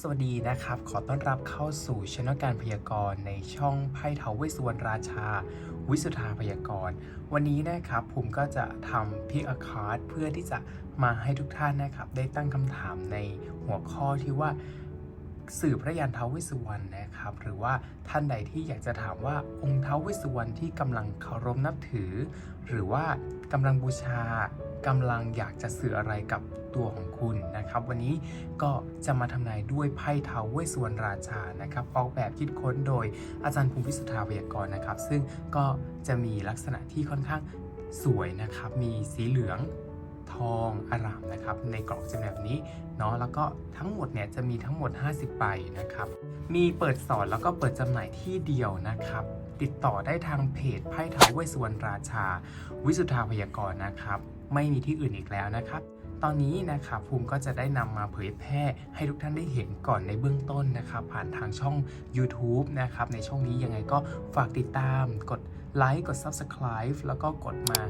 สวัสดีนะครับ ขอต้อนรับเข้าสู่ช anel การพยากรณ์ในช่องไพ่เทาเวสสุวรรณราชา วิสุทธาพยากรณ์ วันนี้นะครับผมก็จะทำพิกอาคาร์ดเพื่อที่จะมาให้ทุกท่านนะครับ ได้ตั้งคำถามในหัวข้อที่ว่าสื่อพระยานเทาวเวสสุวรรณนะครับ หรือว่าท่านใดที่อยากจะถามว่าองค์เทาวเวสสุวรรณที่กำลังเคารพนับถือ หรือว่า กำลังบูชากำลังอยากจะสื่ออะไรกับตัวของคุณนะครับ วันนี้ก็จะมาทำนายด้วยไพ่ท้าวเวสวรรณาชานะครับออกแบบคิดค้นโดยอาจารย์ภูมิพิสุทธาพยากรณ์นะครับ ซึ่งก็จะมีลักษณะที่ค่อนข้างสวยนะครับ มีสีเหลืองทองอารามนะครับในกล่องจะแบบนี้เนาะแล้วก็ทั้งหมดเนี่ยจะมีทั้งหมด 50ใบนะครับ มีเปิดสอนแล้วก็เปิดจำหน่ายที่เดียวนะครับ ติดต่อได้ทางเพจไพ่ท้าวเวสสุวรรณราชา วิสุทธาพยากรณ์นะครับ ไม่มีที่อื่นอีกแล้วนะครับ ตอนนี้นะครับภูมิก็จะได้นำมาเผยแพร่ให้ทุกท่านได้เห็นก่อนในเบื้องต้นนะครับ ผ่านทางช่อง YouTube นะครับ ในช่องนี้ยังไงก็ฝากติดตามกดไลค์กด Subscribe แล้วก็กดมา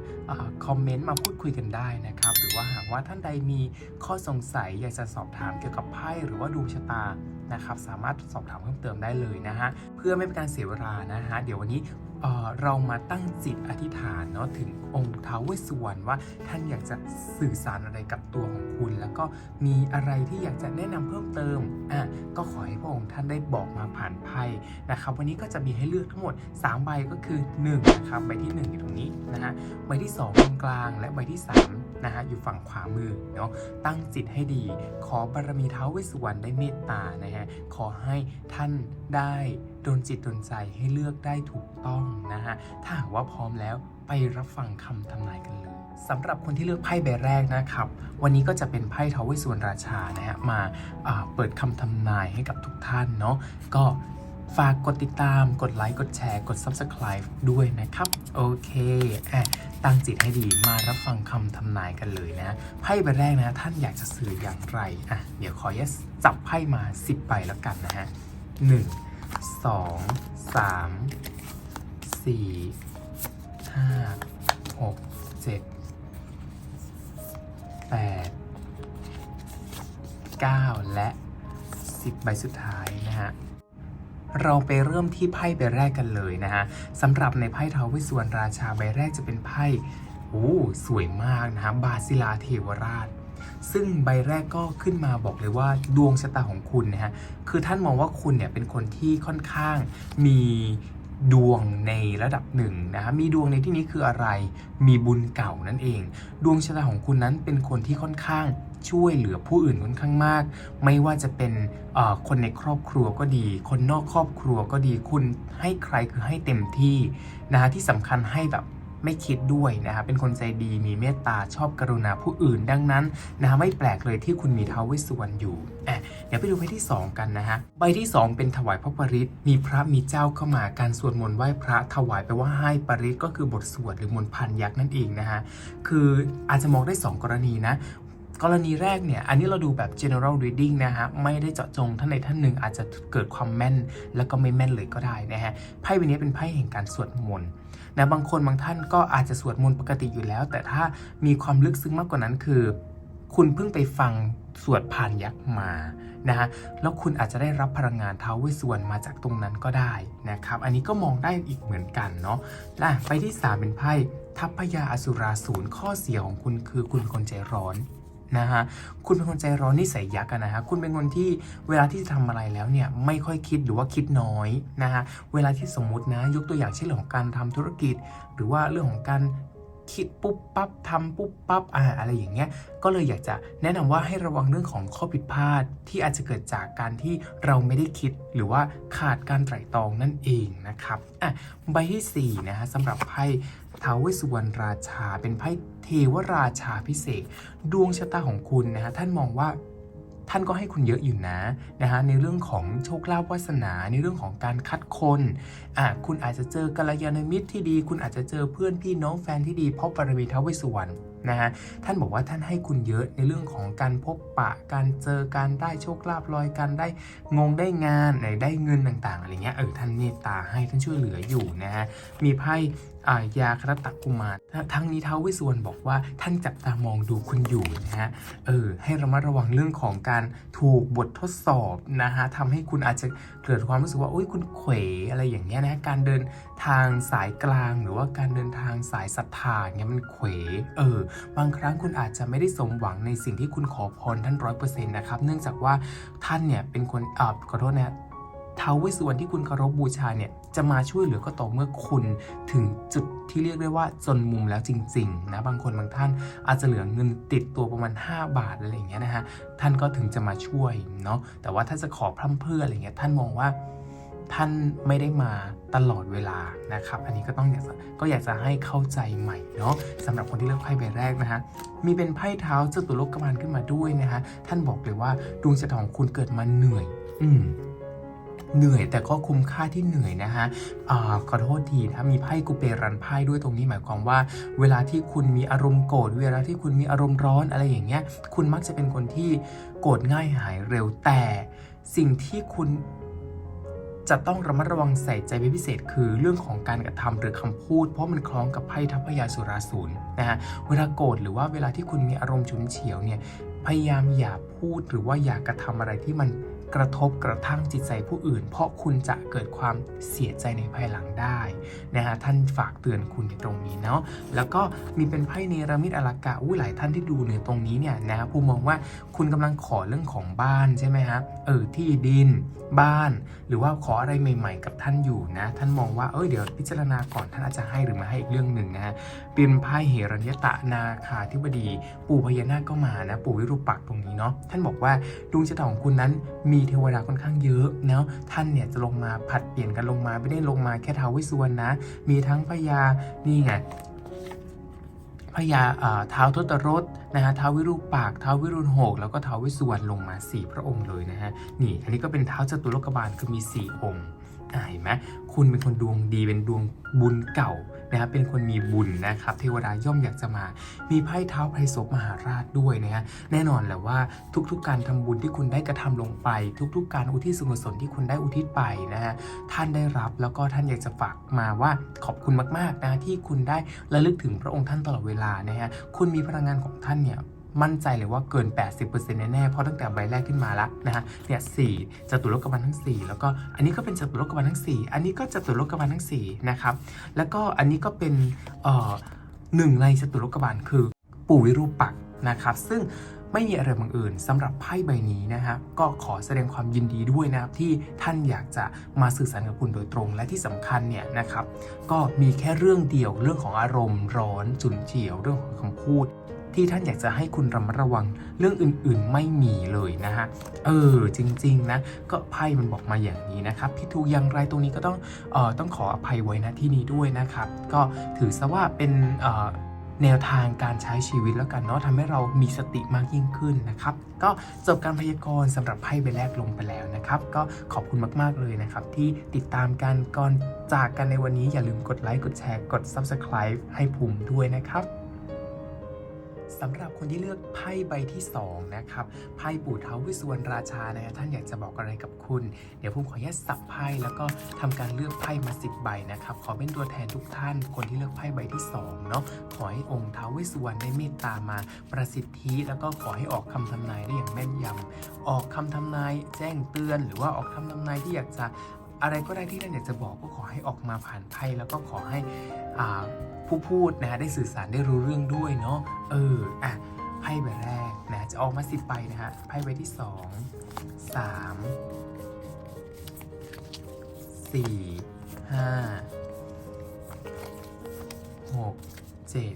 คอมเมนต์มาพูดคุยกันได้นะครับ หรือว่าากว่าท่านใดมีข้อสงสัยอยากจะสอบถามเกี่ยวกับไพ่หรือว่าดวงชะตานะครับ สามารถสอบถามเพิ่มเติมได้เลยนะฮะเพื่อไม่เป็นการเสียเวลานะฮะเดี๋ยววันนี้เออเรามาตั้งจิตอธิษฐานเนาะถึงองค์ท้าวเวสสุวรรณว่าท่านอยากจะสื่อสารอะไรกับตัวของคุณ แล้วก็มีอะไรที่อยากจะแนะนำเพิ่มเติมอะก็ขอให้พระองค์ท่านได้บอกมาผ่านไพ่นะครับ วันนี้ก็จะมีให้เลือกทั้งหมด 3 ใบก็คือ1นะครับใบที่1อยู่ตรงนี้นะฮะใบที่2ตรงกลางและใบที่ 3 นะฮะอยู่ฝั่งขวามือเนาะตั้งจิตให้ดี ขอบารมีเท้าวเวสสุวรรณได้เมตตานะฮะขอให้ท่านได้โดนจิตโดนใจให้เลือกได้ถูกต้องนะฮะถ้าหากว่าพร้อมแล้วไปรับฟังคำทำนายกันเลยสำหรับคนที่เลือกไพ่ใบแรกนะครับ วันนี้ก็จะเป็นไพ่ทาวเวสสุวรรณราชานะฮะมาาเปิดคำทำนายให้กับทุกท่านเนาะก็ฝากกดติดตาม กดไลค์ กดแชร์ กด Subscribe ด้วยนะครับ โอเคอะ ตั้งจิตให้ดีมารับฟังคำทำนายกันเลยนะไพ่ใบแรกนะท่านอยากจะสื่ออย่างไรอะเดี๋ยวขอยสจับไพ่มา 10ใบแล้วกันนะฮะหนึ่งสองสามสี่ห้าหกเจ็ดแปดเก้าและสิบใบสุดท้ายนะฮะ เราไปเริ่มที่ไพ่ใบแรกกันเลยนะฮะสำหรับในไพ่ทาวเวสสุวนรณราชาใบแรกจะเป็นไพ่โอ้สวยมากนะฮะบาซิลาเทวราช ซึ่งใบแรกก็ขึ้นมาบอกเลยว่าดวงชะตาของคุณนะฮะคือท่านมองว่าคุณเนี่ยเป็นคนที่ค่อนข้างมี ดวงในระดับหนึ่งนะฮะมีดวงในที่นี้คืออะไร มีบุญเก่านั่นเอง ดวงชะตาของคุณนั้นเป็นคนที่ค่อนข้างช่วยเหลือผู้อื่นค่อนข้างมาก ไม่ว่าจะเป็นคนในครอบครัวก็ดี คนนอกครอบครัวก็ดี คุณให้ใครคือให้เต็มที่นะฮะที่สำคัญให้แบบ ไม่คิดด้วยนะฮะเป็นคนใจดีมีเมตตาชอบกรุณาผู้อื่นดังนั้นนะฮะไม่แปลกเลยที่คุณมีท้าวเวสสุวรรณอยู่อะเดี๋ยวไปดูใบที่ 2 กันนะฮะใบที่ 2 เป็นถวายพระปริตมีพระมีเจ้าเข้ามาการสวดมนต์ไหว้พระถวายไปว่าให้ปริตก็คือบทสวดหรือมนต์พันยักษ์นั่นเองนะฮะคืออาจจะมองได้ 2 กรณีนะกรณีแรกเนี่ย อันนี้เราดูแบบ general reading นะฮะ ไม่ได้เจาะจงท่านใดท่านหนึ่งอาจจะเกิดความแม่น แล้วก็ไม่แม่นเลยก็ได้นะฮะ ไพ่ใบนี้เป็นไพ่แห่งการสวดมนต์ นะบางคนบางท่านก็อาจจะสวดมนต์ปกติอยู่แล้ว แต่ถ้ามีความลึกซึ้งมากกว่านั้นคือ คุณเพิ่งไปฟังสวดผ่านยักษ์มานะฮะแล้วคุณอาจจะได้รับพลังงานเท้าเวสุวรรณมาจากตรงนั้นก็ได้นะครับ อันนี้ก็มองได้อีกเหมือนกันเนาะและไปที่ 3 เป็นไพ่ทัพพยาอสุราสูรข้อเสียของคุณคือคุณคนใจร้อน นะฮะคุณเป็นคนใจร้อนนิสัยยักษ์นะฮะคุณเป็นคนที่เวลาที่จะทำอะไรแล้วเนี่ยไม่ค่อยคิดหรือว่าคิดน้อยนะฮะเวลาที่สมมุตินะยกตัวอย่างเช่นเรื่องของการทำธุรกิจ หรือว่าเรื่องของการคิดปุ๊บปั๊บทำปุ๊บปั๊บอ่าอะไรอย่างเงี้ยก็เลยอยากจะแนะนำว่าให้ระวังเรื่องของข้อผิดพลาดที่อาจจะเกิดจากการที่เราไม่ได้คิด หรือว่าขาดการไตร่ตรองนั่นเองนะครับอะใบที่สี่นะฮะสำหรับไพ่ ท้าวเวสสุวรรณราชา เป็นไพ่เทวราชาพิเศษ ดวงชะตาของคุณนะฮะท่านมองว่าท่านก็ให้คุณเยอะอยู่นะนะฮะในเรื่องของโชคลาภวาสนาในเรื่องของการคัดคนอะคุณอาจจะเจอกัลยาณมิตรที่ดี คุณอาจจะเจอเพื่อนพี่น้องแฟนที่ดีเพราะบารมีท้าวเวสสุวรรณนะฮะท่านบอกว่าท่านให้คุณเยอะในเรื่องของการพบปะการเจอการได้โชคลาภลอยการได้งงได้งานไหนได้เงินต่างๆอะไรเงี้ยเออท่านเมตตาให้ท่านช่วยเหลืออยู่นะฮะมีไพ่อ่ายาครตกุมารทั้งนี้ท้าวเวสสวรรณบอกว่าท่านจับตามองดูคุณอยู่นะฮะเออให้ระมัดระวังเรื่องของการถูกบททดสอบนะฮะทำให้คุณอาจจะเกิดความรู้สึกว่าโอ้ยคุณเขวอะไรอย่างเงี้ยนะการเดินทางสายกลางหรือว่าการเดินทางสายศรัทธาเงี้ยมันเขวเออ บางครั้งคุณอาจจะไม่ได้สมหวังในสิ่งที่คุณขอพรท่านร้อยเปอร์เซ็นต์นะครับ เนื่องจากว่าท่านเนี่ยเป็นคนอ่าขอโทษนะท้าวเวสสุวรรณที่คุณเคารพบูชาเนี่ยจะมาช่วยเหลือก็ต่อเมื่อคุณถึงจุดที่เรียกได้ว่าจนมุมแล้วจริงๆนะบางคนบางท่านอาจจะเหลือเงินติดตัวประมาณ 5 บาทอะไรอย่างเงี้ยนะฮะท่านก็ถึงจะมาช่วยเนาะแต่ว่าถ้าจะขอพร่ำเพื่ออะไรเงี้ยท่านมองว่า ท่านไม่ได้มาตลอดเวลานะครับ อันนี้ก็ต้องอยากก็อยากจะให้เข้าใจใหม่เนาะสำหรับคนที่เลือกไพ่ใบแรกนะฮะมีเป็นไพ่เท้าเจตุโลกบาลขึ้นมาด้วยนะฮะท่านบอกเลยว่าดวงชะตาของคุณเกิดมาเหนื่อย อืมเหนื่อยแต่ก็คุ้มค่าที่เหนื่อยนะฮะขอโทษทีนะมีไพ่กุเปรันไพ่ด้วยตรงนี้หมายความว่า เวลาที่คุณมีอารมณ์โกรธเวลาที่คุณมีอารมณ์ร้อนอะไรอย่างเงี้ย คุณมักจะเป็นคนที่โกรธง่ายหายเร็วแต่ สิ่งที่คุณ จะต้องระมัดระวังใส่ใจเป็นพิเศษ คือเรื่องของการกระทำหรือคำพูด เพราะมันคล้องกับไพ่ทัพพยาสุราสูรนะฮะเวลาโกรธหรือว่าเวลาที่คุณมีอารมณ์ฉุนเฉียวเนี่ยพยายามอย่าพูดหรือว่าอย่ากระทำอะไรที่มัน กระทบกระทั่งจิตใจผู้อื่น เพราะคุณจะเกิดความเสียใจในภายหลังได้นะฮะท่านฝากเตือนคุณในตรงนี้เนาะแล้วก็มีเป็นไพ่เนรมิตอลากะอุ้ยหลายท่านที่ดูในตรงนี้เนี่ยนะภูมิมองว่าคุณกำลังขอเรื่องของบ้านใช่ไหมฮะเออที่ดินบ้าน หรือว่าขออะไรใหม่ ๆ กับท่านอยู่นะ ท่านมองว่าเออเดี๋ยวพิจารณาก่อนท่านอาจจะให้หรือไม่ให้อีกเรื่องหนึ่งนะฮะ เป็นไพ่เหรัญญตะนาคาธิบดี ปู่พญานาคก็มานะ ปู่วิรูปักตรงนี้เนาะท่านบอกว่าดวงชะตาของคุณนั้นมีเทวดาค่อนข้างเยอะเนาะท่านเนี่ยจะลงมาผัดเปลี่ยนกันลงมาไม่ได้ลงมาแค่ท้าววิสุวรรณนะ มีทั้งพญานี่ไงพญาอ่าท้าทศรถนะฮะท้าวิรูปากท้าวิรุณหกแล้วก็ท้าวิสุวรรณลงมา 4 พระองค์เลยนะฮะนี่ อันนี้ก็เป็นเท้าจตุโลกบาลคือมี 4 องค์เห็นไหมคุณเป็นคนดวงดีเป็นดวงบุญเก่า นะครับเป็นคนมีบุญนะครับเทวดาย่อมอยากจะมา มีไพ่เท้าไพศพมหาราชด้วยนะฮะแน่นอนแหละว่าทุกๆ การทำบุญที่คุณได้กระทำลงไป ทุกๆ การอุทิศส่วนกุศลที่คุณได้อุทิศไปนะฮะท่านได้รับแล้วก็ท่านอยากจะฝากมาว่าขอบคุณมากๆนะที่คุณได้ระลึกถึงพระองค์ท่านตลอดเวลานะฮะคุณมีพลังงานของท่านเนี่ย มั่นใจเลยว่าเกิน 80%แน่ๆเพราะตั้งแต่ใบแรกขึ้นมาแล้วนะฮะเนี่ยสี่จตุโลกบาลทั้ง 4 แล้วก็อันนี้ก็เป็นจตุโลกบาลทั้ง 4 อันนี้ก็จตุโลกบาลทั้ง4นะครับแล้วก็อันนี้ก็เป็นเอ่อหนึ่งในจตุโลกบาลคือปู่วิรูปักษ์นะครับซึ่งไม่มีอะไรบังเอิญสำหรับไพ่ใบนี้นะฮะก็ขอแสดงความยินดีด้วยนะครับที่ท่านอยากจะมาสื่อสารกับคุณโดยตรง และที่สำคัญเนี่ยนะครับ ก็มีแค่เรื่องเดียวเรื่องของอารมณ์ร้อนจุนเฉียวเรื่องของคำพูด ที่ท่านอยากจะให้คุณระมัดระวังเรื่องอื่นๆไม่มีเลยนะฮะ เออจริง ๆ นะ ก็ไพ่มันบอกมาอย่างนี้นะครับผิดถูกอย่างไรตรงนี้ก็ต้องเอ่อต้องขออภัยไว้นะที่นี้ด้วยนะครับ ก็ถือซะว่าเป็นเอ่อแนวทางการใช้ชีวิตแล้วกันเนาะทำให้เรามีสติมากยิ่งขึ้นนะครับ ก็จบการพยากรณ์สำหรับไพ่ใบแรกลงไปแล้วนะครับ ก็ขอบคุณมากๆเลยนะครับ ที่ติดตามกันก่อนจากกันในวันนี้อย่าลืมกดไลค์กดแชร์กด Subscribe ให้ภูมิด้วยนะครับ สำหรับคนที่เลือกไพ่ใบที่ 2 นะครับ ไพ่ปู่ท้าวิสวรรณราชานะฮะท่านอยากจะบอกอะไรกับคุณ เดี๋ยวผมขออนุญาตสับไพ่แล้วก็ทำการเลือกไพ่มาสิบใบนะครับ ขอเป็นตัวแทนทุกท่าน คนที่เลือกไพ่ใบที่2เนาะขอให้องค์ท้าวเวสสุวรรณได้เมตตามาประสิทธิ แล้วก็ขอให้ออกคำทำนายได้อย่างแม่นยำออกคำทำนายแจ้งเตือน หรือว่าออกคำทำนายที่อยากจะอะไรก็ได้ที่ท่านอยากจะบอกก็ขอให้ออกมาผ่านไพ่แล้วก็ขอให้อ่า ผู้พูดนะฮะได้สื่อสารได้รู้เรื่องด้วยเนาะเอออะไพ่ใบแรกนะจะออกมาสิบใบนะฮะไพ่ใบที่สองสามสี่ห้าหกเจ็ด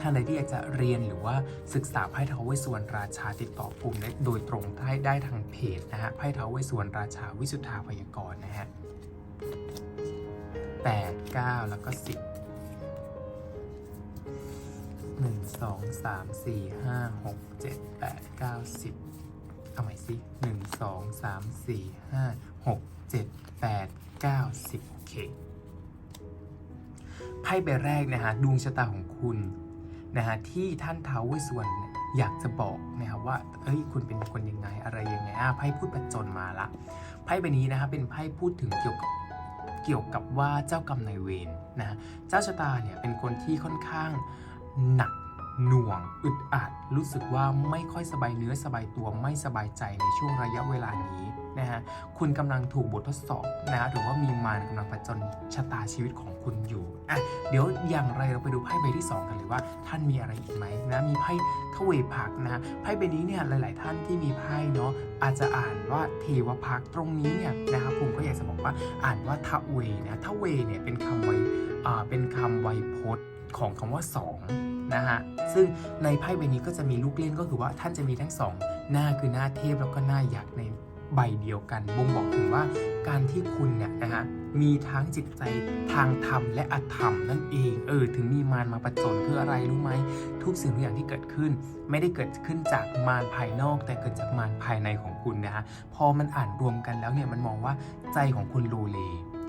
ท่านใดที่อยากจะเรียนหรือว่าศึกษาไพ่เทาวเวสวรรณราชาติดต่อภูมิได้โดยตรงได้ได้ทางเพจนะฮะไพ่เทาวเวสสวรรณราชาวิสุทธาพยากรณ์นะฮะแปดเก้าแล้วก็สิบ หนึ่งสองสามสี่ห้าหกเจ็ดแปดเก้าสิบเอาใหม่สิหนึ่งสองสามสี่ห้าหกเจ็ดแปดเก้าสิบโอเคไพ่ใบแรกนะฮะดวงชะตาของคุณนะฮะที่ท่านท้าวเวสสุวรรณเนี่ยอยากจะบอกนะครับว่า เอ้ย คุณเป็นคนยังไงอะไรยังไงอะไพ่พูดผจญมาละ ไพ่ใบนี้นะครับเป็นไพ่พูดถึงเกี่ยวกับเกี่ยวกับว่าเจ้ากรรมนายเวรนะเจ้าชะตาเนี่ยเป็นคนที่ค่อนข้าง หนักหน่วงอึดอัดรู้สึกว่าไม่ค่อยสบายเนื้อสบายตัวไม่สบายใจในช่วงระยะเวลานี้นะฮะคุณกำลังถูกบททดสอบนะฮะหรือว่ามีมารกำลังผจญชะตาชีวิตของคุณอยู่อะเดี๋ยวอย่างไรเราไปดูไพ่ใบที่ 2 กันเลยว่า ท่านมีอะไรอีกไหมนะมีไพ่ทเวพักนะไพ่ใบนี้เนี่ยหลาย ๆ ท่านที่มีไพ่เนาะอาจจะอ่านว่าเทวพักตรงนี้เนี่ยนะครับผมก็อยากจะบอกว่าอ่านว่าทเวนะทเวเนี่ยเป็นคำไวยอ่าเป็นคำไวยพจน์ ของคำว่าสองนะฮะซึ่งในไพ่ใบนี้ก็จะมีลูกเล่นก็คือว่าท่านจะมีทั้งสองหน้าคือหน้าเทพแล้วก็หน้ายักษ์ในใบเดียวกันบ่งบอกถึงว่าการที่คุณเนี่ยนะฮะมีทั้งจิตใจทางธรรมและอธรรมนั่นเองเออถึงมีมารมาประจนคืออะไรรู้ไหมทุกสิ่งทุกอย่างที่เกิดขึ้น ไม่ได้เกิดขึ้นจากมารภายนอก แต่เกิดจากมารภายในของคุณนะฮะพอมันอ่านรวมกันแล้วเนี่ยมันมองว่าใจของคุณโลเล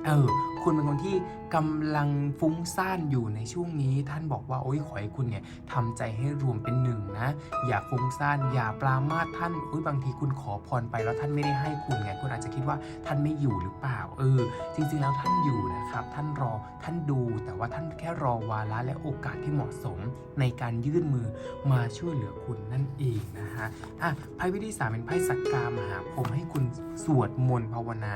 เออ คุณเป็นคนที่กำลังฟุ้งซ่านอยู่ในช่วงนี้ ท่านบอกว่าโอ้ยขอให้คุณเนี่ยทำใจให้รวมเป็นหนึ่งนะ อย่าฟุ้งซ่านอย่าปรามาสท่านอุ้ยบางทีคุณขอพรไปแล้วท่านไม่ได้ให้คุณไงคุณอาจจะคิดว่าท่านไม่อยู่หรือเปล่าเออจริงๆแล้วท่านอยู่นะครับ ท่านรอท่านดูแต่ว่าท่านแค่รอวาระและโอกาสที่เหมาะสมในการยื่นมือมาช่วยเหลือคุณนั่นเองนะฮะอะไพ่วิธีสามเป็นไพ่สักกามหาพรมให้คุณสวดมนต์ภาวนา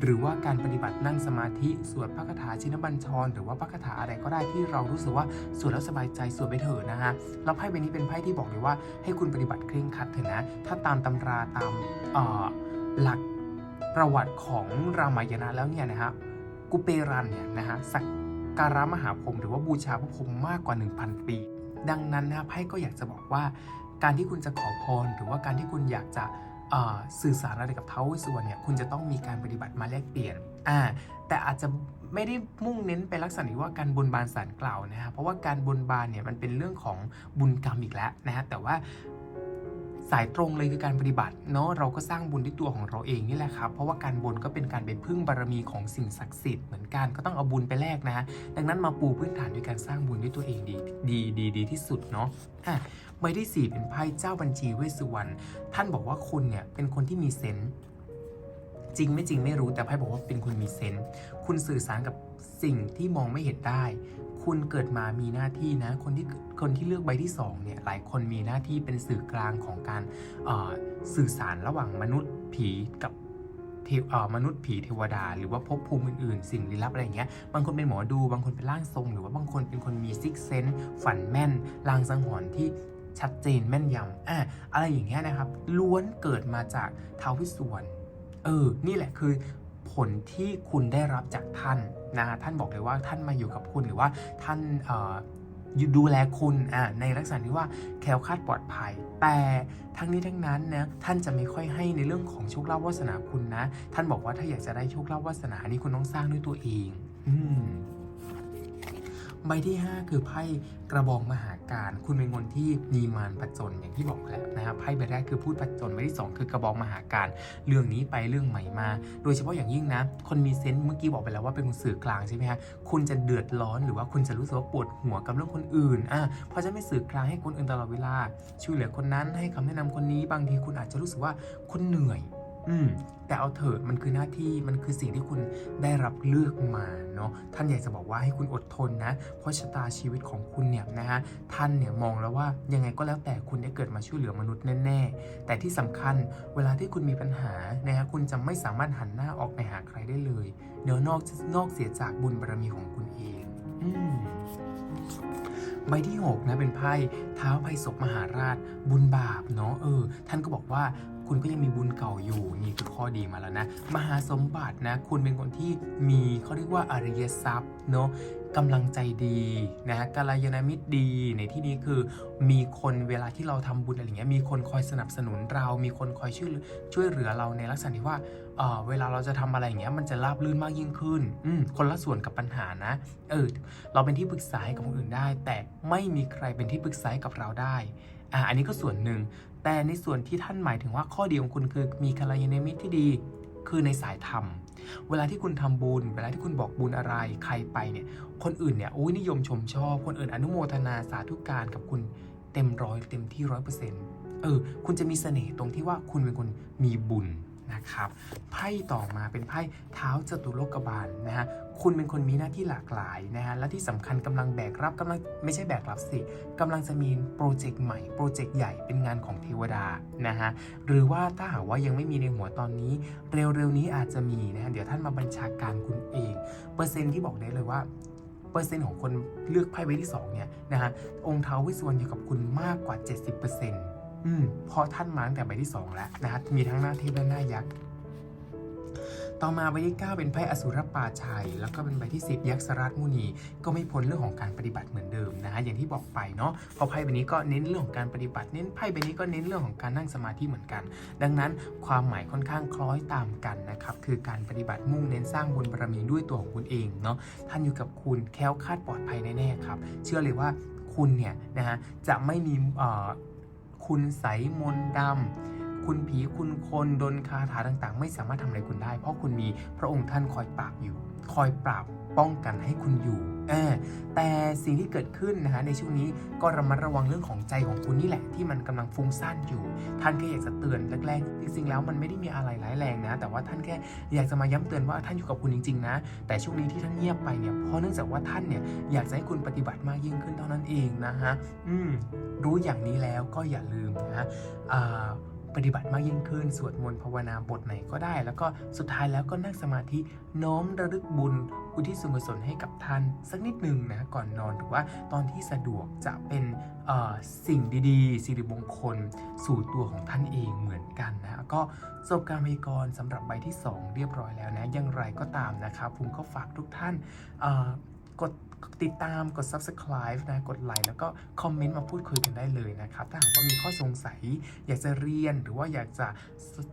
หรือว่าการปฏิบัตินั่งสมาธิสวดพระคาถาชินบัญชร หรือว่าพระคาถาอะไรก็ได้ที่เรารู้สึกว่าสวดแล้วสบายใจสวดไปเถอะนะฮะแล้วไพ่ใบนี้เป็นไพ่ที่บอกเลยว่าให้คุณปฏิบัติเคร่งครัดเถอะนะ ถ้าตามตำราตามหลักประวัติของรามายณะแล้วเนี่ยนะฮะกุเปรันเนี่ยนะฮะสักการะมหาพรหมหรือว่าบูชาพระพรหมมากกว่า 1,000 ปี ดังนั้นนะไพ่ก็อยากจะบอกว่า การที่คุณจะขอพร หรือว่าการที่คุณอยากจะสื่อสารอะไรกับเท้าวเวสสุวรรณเนี่ยคุณจะต้องมีการปฏิบัติมาแลกเปลี่ยน อ่าแต่อาจจะไม่ได้มุ่งเน้นไปลักษณะที่ว่าการบนบานสารกล่าวนะฮะเพราะว่าการบนบานเนี่ยมันเป็นเรื่องของบุญกรรมอีกแล้วนะฮะแต่ว่าสายตรงเลยคือการปฏิบัติเนาะเราก็สร้างบุญด้วยตัวของเราเองนี่แหละครับ เพราะว่าการบนก็เป็นการเป็นพึ่งบารมีของสิ่งศักดิ์สิทธิ์เหมือนกันก็ต้องเอาบุญไปแลกนะฮะดังนั้นมาปูพื้นฐานด้วยการสร้างบุญด้วยตัวเองดีดีดีดีที่สุดเนาะอะใบที่ 4 เป็นไพ่เจ้าบัญชีเวสสุวรรณท่านบอกว่าคุณเนี่ยเป็นคนที่มีเซนส์ จริงไม่จริงไม่รู้แต่ไพ่บอกว่าเป็นคนมีเซนส์คุณสื่อสารกับสิ่งที่มองไม่เห็นได้ คุณเกิดมามีหน้าที่นะ คนที่คนที่เลือกใบที่สองเนี่ยหลายคนมีหน้าที่เป็นสื่อกลางของการสื่อสารระหว่างมนุษย์ผีกับมนุษย์ผีเทวดา หรือว่าภพภูมิอื่นๆ สิ่งลี้ลับอะไรเงี้ยบางคนเป็นหมอดู บางคนเป็นร่างทรง หรือว่าบางคนเป็นคนมีซิกเซนฝันแม่นลางสังหรณ์ที่ชัดเจนแม่นยำอะอะไรอย่างเงี้ยนะครับล้วนเกิดมาจากท้าววิสวร เออ นี่แหละคือผลที่คุณได้รับจากท่านนะท่านบอกเลยว่าท่านมาอยู่กับคุณหรือว่าท่านดูแลคุณในลักษณะที่ว่าแคล้วคลาดปลอดภัย แต่ทั้งนี้ทั้งนั้นนะท่านจะไม่ค่อยให้ในเรื่องของโชคลาภวาสนาคุณนะ ท่านบอกว่าถ้าอยากจะได้โชคลาภวาสนานี่คุณต้องสร้างด้วยตัวเอง อืม ใบที่ 5 คือไพ่กระบองมหาการ คุณเป็นคนที่มีมารผจญอย่างที่บอกแล้วนะครับไพ่ใบแรกคือพูดผจญใบที่ 2 คือกระบองมหาการ เรื่องนี้ไปเรื่องใหม่มา โดยเฉพาะอย่างยิ่งนะ คนมีเซนต์เมื่อกี้บอกไปแล้วว่าเป็นคนสื่อกลางใช่ไหมฮะคุณจะเดือดร้อนหรือว่าคุณจะรู้สึกว่าปวดหัวกับเรื่องคนอื่นอะเพราะจะไม่สื่อกลางให้คนอื่นตลอดเวลาช่วยเหลือคนนั้นให้คำแนะนำคนนี้บางทีคุณอาจจะรู้สึกว่าคุณเหนื่อย อืมแต่เอาเถิดมันคือหน้าที่มันคือสิ่งที่คุณได้รับเลือกมาเนาะท่านอยากจะบอกว่าให้คุณอดทนนะ เพราะชะตาชีวิตของคุณเนี่ยนะฮะท่านเนี่ยมองแล้วว่ายังไงก็แล้วแต่คุณได้เกิดมาช่วยเหลือมนุษย์แน่ๆ แต่ที่สำคัญเวลาที่คุณมีปัญหานะฮะคุณจะไม่สามารถหันหน้าออกไปหาใครได้เลยเดี๋ยวนอกนอกเสียจากบุญบารมีของคุณเองอืมใบที่6นะเป็นไพ่เท้าไพ่ศพมหาราชบุญบาปเนาะเออ ท่านก็บอกว่า คุณก็ยังมีบุญเก่าอยู่นี่คือข้อดีมาแล้วนะ มหาสมบัตินะ คุณเป็นคนที่มีเขาเรียกว่าอริยทรัพย์เนาะกำลังใจดีนะกัลยาณมิตรดีในที่นี้คือมีคนเวลาที่เราทำบุญอะไรเงี้ยมีคนคอยสนับสนุนเรา มีคนคอยช่วยช่วยเหลือเราในลักษณะที่ว่าเออเวลาเราจะทำอะไรอย่างเงี้ยมันจะราบรื่นมากยิ่งขึ้นอืคนละส่วนกับปัญหานะเออเราเป็นที่ปรึกษาให้กับคนอื่นได้ แต่ไม่มีใครเป็นที่ปรึกษาให้กับเราได้อ่าอันนี้ก็ส่วนหนึ่ง แต่ในส่วนที่ท่านหมายถึงว่าข้อดีของคุณคือมีกัลยาณมิตรที่ดี คือในสายธรรม เวลาที่คุณทำบุญ เวลาที่คุณบอกบุญอะไรใครไปเนี่ย คนอื่นเนี่ยโอ้ยนิยมชมชอบ คนอื่นอนุโมทนาสาธุการกับคุณเต็มร้อยเต็มที่ร้อยเปอร์เซ็นต์เออ คุณจะมีเสน่ห์ตรงที่ว่าคุณเป็นคนมีบุญ นะครับไพ่ต่อมาเป็นไพ่เท้าจตุโลกบาลนะฮะคุณเป็นคนมีหน้าที่หลากหลายนะฮะและที่สำคัญกำลังแบกรับกำลังไม่ใช่แบกรับสิกำลังจะมีโปรเจกต์ใหม่โปรเจกต์ใหญ่เป็นงานของเทวดานะฮะหรือว่าถ้าหากว่ายังไม่มีในหัวตอนนี้ เร็วๆนี้อาจจะมีนะฮะเดี๋ยวท่านมาบัญชาการคุณเอง เปอร์เซ็นต์ที่บอกได้เลยว่าเปอร์เซ็นต์ของคนเลือกไพ่ใบที่สองเนี่ยนะฮะองค์เท้าวิสวรรณอยู่กับคุณมากกว่า 70% อืมพราะท่านมาตั้งแต่ใบที่2แล้วนะฮะมีทั้งหน้าเทพและหน้ายักษ์ต่อมาใบที่ 9 เป็นไพ่อสุรปาชัย แล้วก็เป็นใบที่ 10 ยักษ์สรัตมุนี ก็ไม่พ้นเรื่องของการปฏิบัติเหมือนเดิมนะฮะอย่างที่บอกไปเนาะพราะไพ่ใบนี้ก็เน้นเรื่องของการปฏิบัติ เน้นไพ่ใบนี้ก็เน้นเรื่องของการนั่งสมาธิเหมือนกัน ดังนั้นความหมายค่อนข้างคล้อยตามกันนะครับคือการปฏิบัติมุ่งเน้นสร้างบุญบารมีด้วยตัวของคุณเองเนาะท่านอยู่กับคุณแค้วคาดปลอดภัยแน่ๆครับเชื่อเลยว่าคุณเนี่ยนะฮะจะไม่มีเอ่อ คุณใสมนต์ดำ คุณผีคุณคนดนคาถาต่างๆ ไม่สามารถทำอะไรคุณได้ เพราะคุณมีพระองค์ท่านคอยปราบอยู่ คอยปราบป้องกันให้คุณอยู่ ออแต่สิ่งที่เกิดขึ้นนะฮะในช่วงนี้ก็ระมัดระวังเรื่องของใจของคุณนี่แหละที่มันกำลังฟุ้งซ่านอยู่ ท่านแค่อยากจะเตือนแรกๆจริงๆแล้วมันไม่ได้มีอะไรร้ายแรงนะ แต่ว่าท่านแค่อยากจะมาย้ำเตือนว่าท่านอยู่กับคุณจริงๆนะ แต่ช่วงนี้ที่ท่านเงียบไปเนี่ยเพราะเนื่องจากว่าท่านเนี่ยอยากจะให้คุณปฏิบัติมากยิ่งขึ้นเท่านั้นเองนะฮะอืมรู้อย่างนี้แล้วก็อย่าลืมนะฮะอ่า ปฏิบัติมากยิ่งขึ้น สวดมนต์ภาวนาบทไหนก็ได้ แล้วก็สุดท้ายแล้วก็นั่งสมาธิน้อมระลึกบุญ อุทิศส่วนกุศลให้กับท่านสักนิดหนึ่งนะก่อนนอนหรือว่าตอนที่สะดวกจะเป็นสิ่งดีๆ สิริมงคล สู่ตัวของท่านเองเหมือนกันนะก็จบการพยากรณ์สำหรับใบที่ 2 เรียบร้อยแล้วนะย่างไรก็ตามนะครับผมก็ฝากทุกท่านกด ติดตามกด subscribe นะกดไลค์แล้วก็คอมเมนต์มาพูดคุยกันได้เลยนะครับถ้าหากว่ามีข้อสงสัย อยากจะเรียนหรือว่าอยากจะ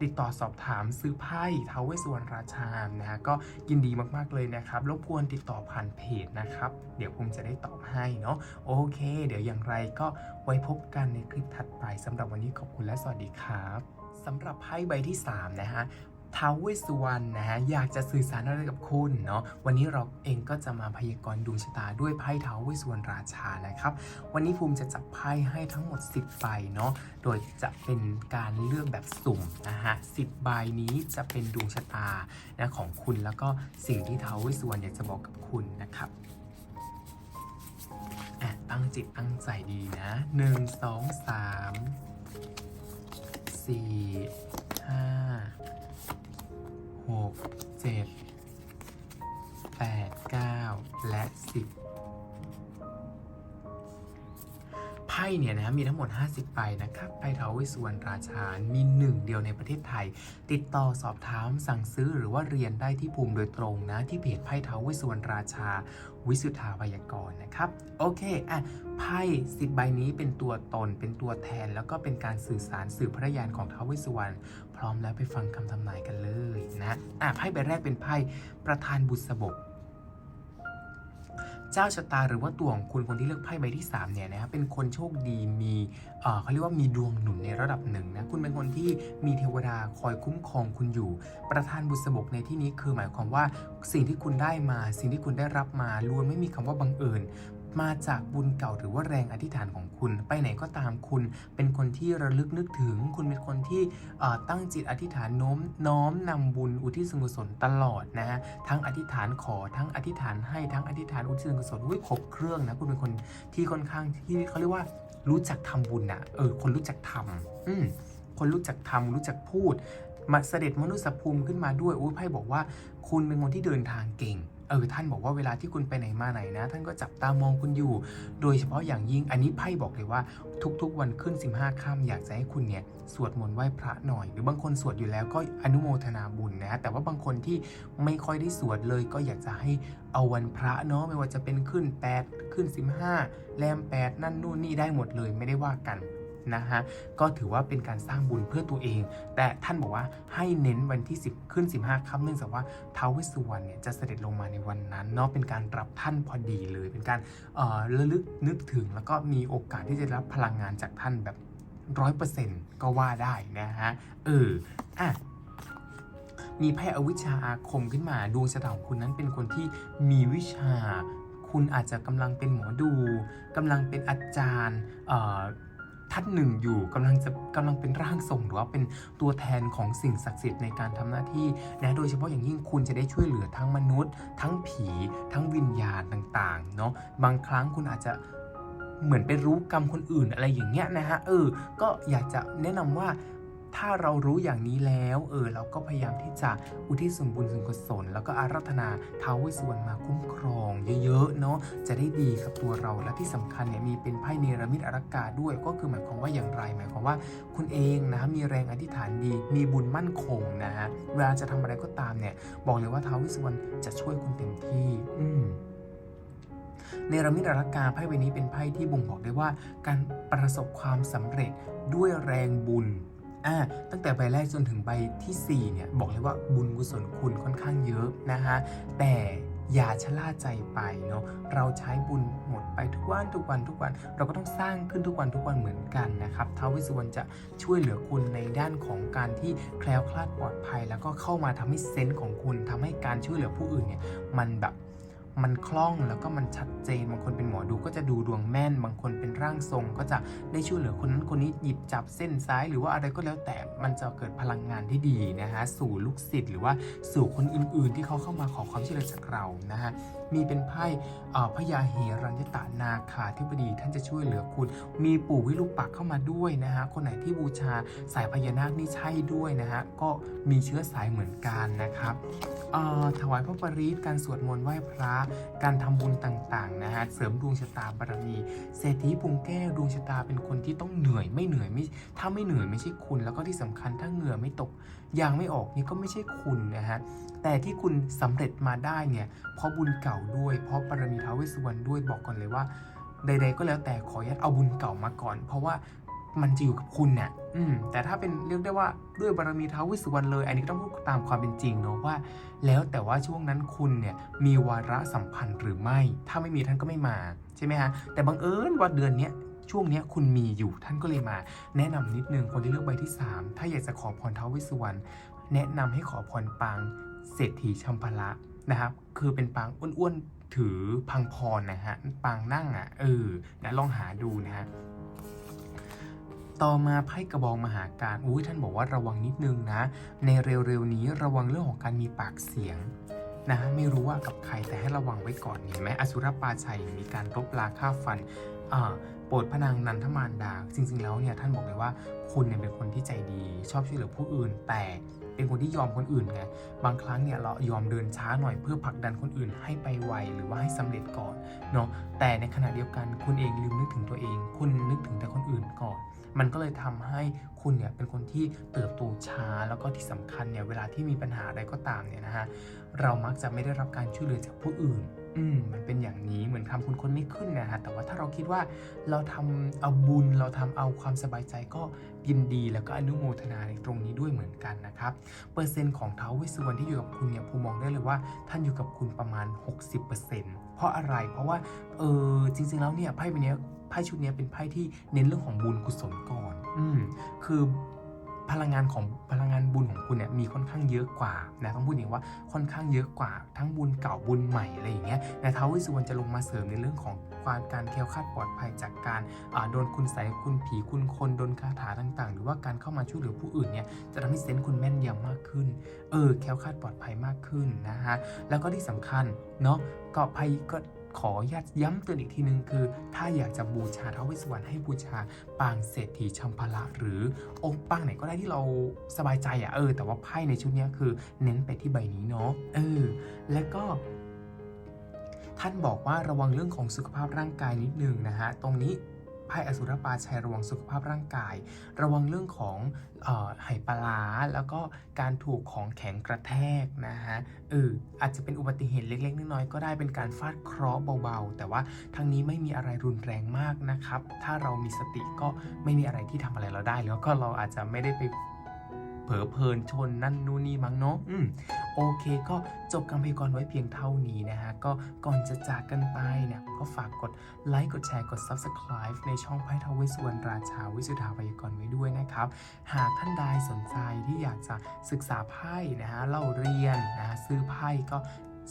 ติดต่อสอบถามซื้อไพ่ท้าวเวสวรรณราชานะฮะก็ยินดีมากๆเลยนะครับรบกวนติดต่อผ่านเพจนะครับ เดี๋ยวผมจะได้ตอบให้เนาะโอเค เดี๋ยวอย่างไรก็ไว้พบกันในคลิปถัดไปสำหรับวันนี้ขอบคุณและสวัสดีครับสำหรับไพ่ใบที่ 3 นะฮะ ท้าวเวสสุวรรณนะฮะอยากจะสื่อสารอะไรกับคุณเนาะวันนี้เราเองก็จะมาพยากรณ์ดวงชะตาด้วยไพ่ท้าวเวสสุวรรณราชานะครับ วันนี้ภูมิจะจับไพ่ให้ทั้งหมด 10ใบเนาะโดยจะเป็นการเลือกแบบสุ่มนะฮะสิบใบนี้จะเป็นดวงชะตานะของคุณแล้วก็สิ่งที่ท้าวเวสสุวรรณอยากจะบอกกับคุณนะครับตั้งจิตตั้งใจดีนะหนึ่งสองสามสี่ห้า กเจ็ดแปดเก้าและสิบ พ่เนี่ยนะมีทั้งหมด 50ใบนะครับไพ่ทาวเวสสุวรรณราชา มีหนึ่งเดียวในประเทศไทย ติดต่อสอบถามสั่งซื้อหรือว่าเรียนได้ที่ภูมิโดยตรงนะ ที่เพจไพ่ทาวเวสสุวรรณราชา วิสุทธาพยากรณ์นะครับ โอเคอะไพ่สิบใบนี้เป็นตัวตนเป็นตัวแทน แล้วก็เป็นการสื่อสารสื่อพระยานของท้าวเวสสุวรรณพร้อมแล้วไปฟังคำทำนายกันเลยนะอะไพ่ใบแรกเป็นไพ่ประธานบุษบก เจ้าชะตาหรือว่าตัวของคุณคนที่เลือกไพ่ใบที่3เนี่ยนะครับเป็นคนโชคดีมีเอ่อเขาเรียกว่ามีดวงหนุนในระดับหนึ่งนะคุณเป็นคนที่มีเทวดาคอยคุ้มครองคุณอยู่ ประธานบุษบกในที่นี้คือหมายความว่าสิ่งที่คุณได้มา สิ่งที่คุณได้รับมาล้วนไม่มีคำว่าบังเอิญ มาจากบุญเก่าหรือว่าแรงอธิษฐานของคุณ ไปไหนก็ตามคุณ เป็นคนที่ระลึกนึกถึง คุณเป็นคนที่ตั้งจิตอธิษฐานโน้มน้อมนำบุญอุทิศส่วนกุศลตลอดนะฮะทั้งอธิษฐานขอทั้งอธิษฐานให้ทั้งอธิษฐานอุทิศส่วนกุศลอุ้ยครบเครื่องนะคุณเป็นคนที่ค่อนข้างที่เขาเรียกว่ารู้จักทำบุญนะเออคนรู้จักทำอืมคนรู้จักทำรู้จักพูดมาเสด็จมนุษยภูมิขึ้นมาด้วยอุ้ยไพ่บอกว่า คุณเป็นคนที่เดินทางเก่ง เออท่านบอกว่าเวลาที่คุณไปไหนมาไหนนะ ท่านก็จับตามองคุณอยู่ โดยเฉพาะอย่างยิ่งอันนี้ไพ่บอกเลยว่า ทุกๆ วันขึ้น 15ค่ำอยากจะให้คุณเนี่ยสวดมนต์ไหว้พระหน่อย หรือบางคนสวดอยู่แล้วก็อนุโมทนาบุญนะแต่ว่าบางคนที่ไม่ค่อยได้สวดเลยก็อยากจะให้เอาวันพระเนาะไม่ว่าจะเป็นขึ้น 8 ขึ้น 15 แรม8 นั่นนู่นนี่ได้หมดเลยไม่ได้ว่ากัน นะฮะก็ถือว่าเป็นการสร้างบุญเพื่อตัวเอง แต่ท่านบอกว่าให้เน้นวันที่ 10 ขึ้น 15ค่ำเนื่องจากว่าท้าวเวสสุวรรณเนี่ยจะเสด็จลงมาในวันนั้นเนาะเป็นการรับท่านพอดีเลย เป็นการเอ่อระลึกนึกถึง แล้วก็มีโอกาสที่จะรับพลังงานจากท่านแบบร้อยเปอร์เซ็นต์ก็ว่าได้นะฮะเอออะมีไพ่อวิชาอาคมขึ้นมาดวงชะตาของคุณนั้นเป็นคนที่มีวิชา คุณอาจจะกำลังเป็นหมอดูกำลังเป็นอาจารย์ ท่านหนึ่งอยู่กำลังจะกำลังเป็นร่างทรงหรือว่าเป็นตัวแทนของสิ่งศักดิ์สิทธิ์ในการทำหน้าที่นะโดยเฉพาะอย่างยิ่งคุณจะได้ช่วยเหลือทั้งมนุษย์ ทั้งผี ทั้งวิญญาณต่างๆเนาะบางครั้งคุณอาจจะเหมือนไปรู้กรรมคนอื่นอะไรอย่างเงี้ยนะฮะเออก็อยากจะแนะนำว่า ถ้าเรารู้อย่างนี้แล้วเออเราก็พยายามที่จะอุทิศส่วนบุญส่วนกุศลแล้วก็อาราธนาท้าวเวสสวรรณมาคุ้มครองเยอะๆเนาะจะได้ดีกับตัวเราและที่สำคัญเนี่ยมีเป็นไพ่เนรมิตอารักกาด้วย ก็คือหมายความว่าอย่างไร หมายความว่าคุณเองนะมีแรงอธิษฐานดี มีบุญมั่นคงนะฮะเวลาจะทำอะไรก็ตามเนี่ยบอกเลยว่าท้าวเวสสวรรณจะช่วยคุณเต็มที่ อืมเนรมิตอารักกาไพ่ใบนี้เป็นไพ่ที่บ่งบอกได้ว่า การประสบความสำเร็จด้วยแรงบุญ อ่าตั้งแต่ใบแรกจนถึงใบทีสี่4เนี่ยบอกเลยว่าบุญกุศลคุณค่อนข้างเยอะนะฮะแต่อย่าชะล่าใจไปเนาะเราใช้บุญหมดไปทุกวันทุกวันทุกวัน เราก็ต้องสร้างขึ้นทุกวันทุกวันเหมือนกันนะครับท้าวเวสสุวรรณจะช่วยเหลือคุณในด้านของการที่แคล้วคลาดปลอดภัย แล้วก็เข้ามาทำให้เซนส์ของคุณทำให้การช่วยเหลือผู้อื่นเนี่ยมันแบบ มันคล่องแล้วก็มันชัดเจน บางคนเป็นหมอดูก็จะดูดวงแม่น บางคนเป็นร่างทรง ก็จะได้ช่วยเหลือคนนั้นคนนี้หยิบจับเส้นซ้ายหรือว่าอะไรก็แล้วแต่มันจะเกิดพลังงานที่ดีนะฮะสู่ลูกศิษย์หรือว่าสู่คนอื่น ๆ ที่เขาเข้ามาขอความช่วยเหลือจากเรานะฮะมีเป็นไพ่พญาเฮรัญญตานาคาธิบดีท่านจะช่วยเหลือคุณ มีปู่วิรูปักเข้ามาด้วยนะฮะคนไหนที่บูชาสายพญานาคนี่ใช่ด้วยนะฮะก็มีเชื้อสายเหมือนกันนะครับถวายพระปริตการสวดมนต์ไหว้พระการทำบุญต่างๆนะฮะเสริมดวงชะตาบารมีเศรษฐีพุงแก้วดวงชะตาเป็นคนที่ต้องเหนื่อยไม่เหนื่อยไม่ถ้าไม่เหนื่อยไม่ใช่คุณ แล้วก็ที่สำคัญถ้าเหงื่อไม่ตกยางไม่ออกนี่ก็ไม่ใช่คุณนะฮะแต่ที่คุณสำเร็จมาได้เนี่ยเพราะบุญเก่าด้วยเพราะบารมีท้าวเวสสุวรรณด้วยบอกก่อนเลยว่าใด ๆ ก็แล้วแต่ขออนุญาตเอาบุญเก่ามาก่อน เพราะว่า มันจะอยู่กับคุณเนี่ยอืมแต่ถ้าเป็นเรียกได้ว่าด้วยบารมีท้าวเวสสุวรรณเลย อันนี้ก็ต้องพูดตามความเป็นจริงเนาะว่า แล้วแต่ว่าช่วงนั้นคุณเนี่ยมีวาระสัมพันธ์หรือไม่ ถ้าไม่มีท่านก็ไม่มาใช่ไหมฮะแต่บังเอิญว่าเดือนเนี้ยช่วงเนี้ยคุณมีอยู่ท่านก็เลยมา แนะนำนิดนึงคนที่เลือกใบที่ 3 ถ้าอยากจะขอพรท้าวเวสสุวรรณแนะนำให้ขอพรปางเศรษฐีชัมพละนะครับคือเป็นปางอ้วนๆถือพังพรนะฮะปางนั่งอะเออนะลองหาดูนะฮะ ต่อมาไพ่กระบองมหาการอุ้ยท่านบอกว่าระวังนิดนึงนะ ในเร็วๆนี้ระวังเรื่องของการมีปากเสียงนะไม่รู้ว่ากับใครแต่ให้ระวังไว้ก่อนเห็นไหมอสุรปาชัยมีการรบราฆ่าฟันโปรดพนางนันทมารดาจริงๆแล้วเนี่ยท่านบอกเลยว่าคุณเนี่ยเป็นคนที่ใจดี ชอบช่วยเหลือผู้อื่นแต่ เป็นคนที่ยอมคนอื่นไงบางครั้งเนี่ยเรายอมเดินช้าหน่อยเพื่อผลักดันคนอื่นให้ไปไวหรือว่าให้สำเร็จก่อนเนาะแต่ในขณะเดียวกันคุณเองลืมนึกถึงตัวเอง คุณนึกถึงแต่คนอื่นก่อน มันก็เลยทำให้คุณเนี่ยเป็นคนที่เติบโตช้าแล้วก็ที่สำคัญเนี่ยเวลาที่มีปัญหาอะไรก็ตามเนี่ยนะฮะเรามักจะไม่ได้รับการช่วยเหลือจากผู้อื่น อืมมันเป็นอย่างนี้เหมือนทำคุณคนไม่ขึ้นนะฮะแต่ว่าถ้าเราคิดว่าเราทำเอาบุญเราทำเอาความสบายใจก็ยินดีแล้วก็อนุโมทนาในตรงนี้ด้วยเหมือนกันนะครับเปอร์เซ็นต์ของท้าวเวสสุวรรณที่อยู่กับคุณเนี่ยภูมองได้เลยว่า ท่านอยู่กับคุณประมาณ 60%เพราะอะไรเพราะว่าเออจริง ๆแล้วเนี่ยไพ่ใบนี้ไพ่ชุดนี้เป็นไพ่ที่เน้นเรื่องของบุญกุศลก่อน อืมคือ พลังงานของพลังงานบุญของคุณเนี่ยมีค่อนข้างเยอะกว่านะต้องพูดอย่างว่าค่อนข้างเยอะกว่าทั้งบุญเก่าบุญใหม่อะไรอย่างเงี้ยนะท้าวเวสสุวรรณจะลงมาเสริมในเรื่องของการการแคล้วคลาดปลอดภัยจากการโดนคุณใส่คุณผีคุณคนโดนคาถาต่าง ๆ หรือว่าการเข้ามาช่วยเหลือผู้อื่นเนี่ยจะทำให้เซนส์คุณแม่นยำมากขึ้นเออแคล้วคลาดปลอดภัยมากขึ้นนะฮะแล้วก็ที่สำคัญเนาะก็ภัยก็ ขอญาตย้ำเตือนอีกทีนึงคือ ถ้าอยากจะบูชาท้าวเวสสุวรรณให้บูชาปางเศรษฐีชัมพละ หรือองค์ปางไหนก็ได้ที่เราสบายใจอะ่ะเออ แต่ว่าไพ่ในชุดนี้คือเน้นไปที่ใบนี้เนาะเออ แล้วก็ท่านบอกว่าระวังเรื่องของสุขภาพร่างกายนิดนึงนะฮะ ตรงนี้ ไพ่อสุรปาชัยระวังสุขภาพร่างกาย ระวังเรื่องของออไหปลาแล้วก็การถูกของแข็งกระแทกนะฮะเอออาจจะเป็นอุบัติเหตุเล็ก ๆน้อยๆก็ได้เป็นการฟาดเคราะห์เบาๆ แต่ว่าทางนี้ไม่มีอะไรรุนแรงมากนะครับ ถ้าเรามีสติก็ไม่มีอะไรที่ทำอะไรเราได้ แล้วก็เราอาจจะไม่ได้ไป ลอเพลินชนนั่นนู่นนี่มั้งเนาะอืมโอเค ก็จบการพยากรณ์ไว้เพียงเท่านี้นะฮะ ก็ก่อนจะจากกันไปเนี่ยก็ฝากกดไลค์กดแชร์กด Subscribe ในช่องไพ่ทาวเวสวรรณราชาวิสุทธาพยากรณ์ไว้ด้วยนะครับ หากท่านใดสนใจที่อยากจะศึกษาไพ่นะฮะเล่าเรียนนะฮะซื้อไพ่ก็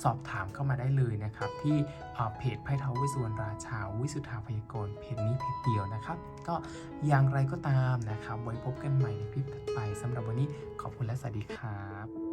สอบถามเข้ามาได้เลยนะครับ ที่เเพจไพ่ทาวิสุวรรณราชาวิสุทธาพยากรณ์เพจนี้เพจเดียวนะครับ ก็อย่างไรก็ตามนะครับ ไว้พบกันใหม่ในคลิปถัดไปสำหรับวันนี้ขอบคุณและสวัสดีครับ